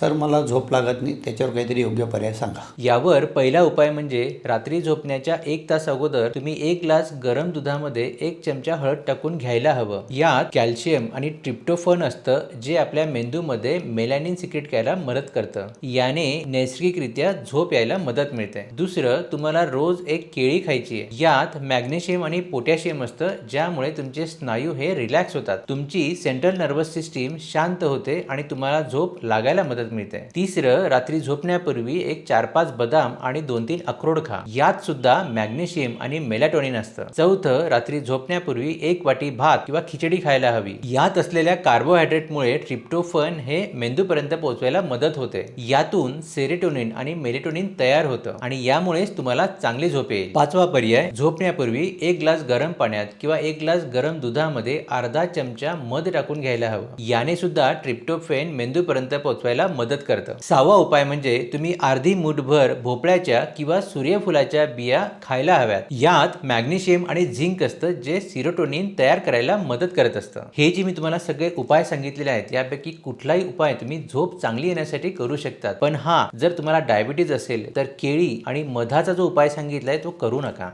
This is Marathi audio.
सर मला झोप लागत नाही त्याच्यावर काहीतरी योग्य पर्याय सांगा. यावर पहिला उपाय म्हणजे रात्री झोपण्याच्या एक तास अगोदर तुम्ही एक ग्लास गरम दुधामध्ये एक चमचा हळद टाकून घ्यायला हवं. यात कॅल्शियम आणि ट्रिप्टोफन असतं जे आपल्या मेंदूमध्ये मेलॅनिन सिक्रेट करायला मदत करतं. याने नैसर्गिकरित्या झोप यायला मदत मिळते. दुसरं तुम्हाला रोज एक केळी खायची आहे. यात मॅग्नेशियम आणि पोटॅशियम असतं ज्यामुळे तुमचे स्नायू हे रिलॅक्स होतात. तुमची सेंट्रल नर्वस सिस्टीम शांत होते आणि तुम्हाला झोप लागायला मदत मदत मिळते. तिसरं रात्री झोपण्यापूर्वी एक चार पाच बदाम आणि दोन तीन अक्रोड खा. यात सुद्धा मॅग्नेशियम आणि मेलॅटोनिन असतं. चौथं रात्री झोपण्यापूर्वी एक वाटी भात किंवा खिचडी खायला हवी. यात असलेल्या कार्बोहायड्रेटमुळे ट्रिप्टोफन हे मेंदूपर्यंत पोहोचवायला मदत होते. यातून सेरेटोनिन आणि मेलेटोनिन तयार होतं आणि यामुळेच तुम्हाला चांगली झोप येईल. पाचवा पर्याय झोपण्यापूर्वी एक ग्लास गरम पाण्यात किंवा एक ग्लास गरम दुधामध्ये अर्धा चमचा मध टाकून घ्यायला हवं. याने सुद्धा ट्रिप्टोफेन मेंदूपर्यंत पोहोचवायला मदत करतं. सहावा उपाय म्हणजे तुम्ही अर्धी मुठभर भोपळ्याच्या किंवा सूर्यफुलाच्या बिया खायला हव्यात. यात मॅग्नेशियम आणि झिंक असतं जे सिरोटोनिन तयार करायला मदत करत असतं. हे जे मी तुम्हाला सगळे उपाय सांगितलेले आहेत यापैकी कुठलाही उपाय तुम्ही झोप चांगली येण्यासाठी करू शकतात. पण हा जर तुम्हाला डायबिटीज असेल तर केळी आणि मधाचा जो उपाय सांगितलाय तो करू नका.